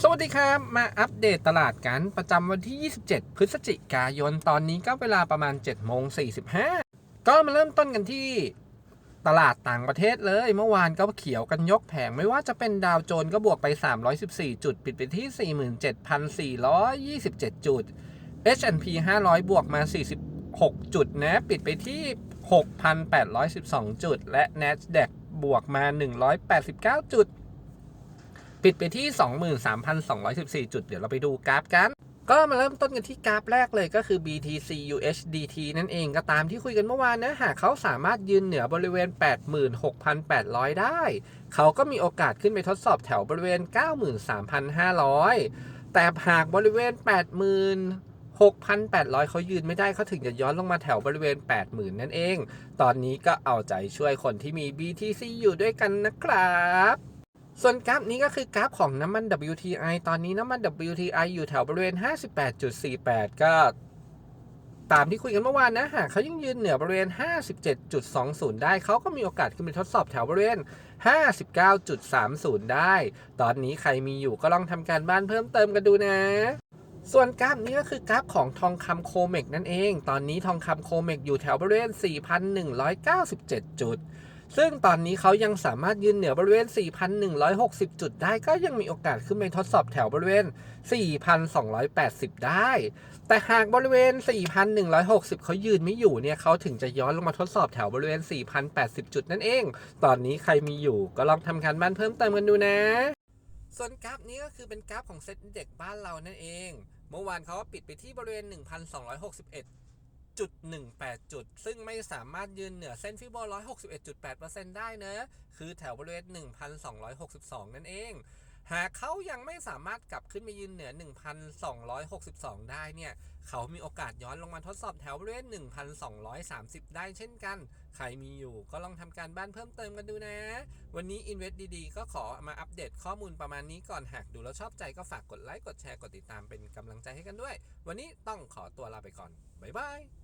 สวัสดีครับ มาอัปเดตตลาดกันประจำวันที่ 27 พฤศจิกายน ตอนนี้ก็เวลาประมาณ7โมง45 ก็มาเริ่มต้นกันที่ตลาดต่างประเทศเลย เมื่อวานก็เขียวกันยกแผง ไม่ว่าจะเป็นดาวโจนส์ก็บวกไป 314 จุด ปิดไปที่ 47,427 จุด H&P 500 บวกมา 46 จุดนะ ปิดไปที่ 6,812 จุด และ NASDAQ บวกมา 189 จุด ปิดไปที่ 23,214 จุด เดี๋ยวเราไปดูกราฟกัน ก็มาเริ่มต้นกันที่กราฟแรกเลยก็คือ BTC USDT นั่นเองก็ตามที่คุยกันเมื่อวานนะหากเขาสามารถยืนเหนือบริเวณ 86,800 ได้ เขาก็มีโอกาสขึ้นไปทดสอบแถวบริเวณ 93,500 แต่หากบริเวณ86,800 เขายืนไม่ได้เขาถึงจะย้อนลงมาแถวบริเวณ 80,000 นั่นเอง ตอนนี้ก็เอาใจช่วยคนที่มี BTC อยู่ด้วยกันนะครับ ส่วนกราฟนี้ก็คือกราฟของน้ำมัน WTI ตอนนี้น้ำมัน WTI อยู่แถวบริเวณ 58.48 ก็ตามที่คุยกันเมื่อวานนะหากเขายังยืนเหนือบริเวณ 57.20 ได้เขาก็มีโอกาสขึ้นไปทดสอบแถวบริเวณ 59.30 ได้ ตอนนี้ใครมีอยู่ก็ลองทำการบ้านเพิ่มเติมกันดูนะ ส่วนกราฟนี้ก็คือกราฟของทองคำโคเมกนั่นเอง ตอนนี้ทองคำโคเมกอยู่แถวบริเวณ 4,197 จุด ซึ่งตอนนี้เขายังสามารถยืนเหนือบริเวณ 4,160 จุดได้ ก็ยังมีโอกาสขึ้นไปทดสอบแถวบริเวณ 4,280 ได้ แต่หากบริเวณ 4,160 เขายืนไม่อยู่เนี่ยเขาถึงจะย้อนลงมาทดสอบแถวบริเวณ 4,080 จุดนั่นเอง ตอนนี้ใครมีอยู่ก็ลองทำการบ้านเพิ่มเติมกันดูนะ ส่วนกราฟนี้ก็คือเป็นกราฟของเซ็ตเด็กบ้านเรานั่นเอง เมื่อวานเขาปิดไปที่บริเวณ 1,261 จุด18 จุด ซึ่งไม่สามารถยืนเหนือเส้นฟิโบ 161.8%ได้นะ คือแถวบริเวณ 1,262 นั่นเอง หากเขายังไม่สามารถกลับขึ้นมายืนเหนือ 1,262 ได้เนี่ย เขามีโอกาสย้อนลงมาทดสอบแถวบริเวณ 1,230 ได้เช่นกัน ใครมีอยู่ก็ลองทำการบ้านเพิ่มเติมกันดูนะ วันนี้ Invest ดีๆ ก็ขอมาอัปเดตข้อมูลประมาณนี้ก่อน หากดูแล้วชอบใจก็ฝากกดไลค์ กดแชร์ กดติดตามเป็นกำลังใจให้กันด้วย วันนี้ต้องขอตัวลาไปก่อน บ๊ายบาย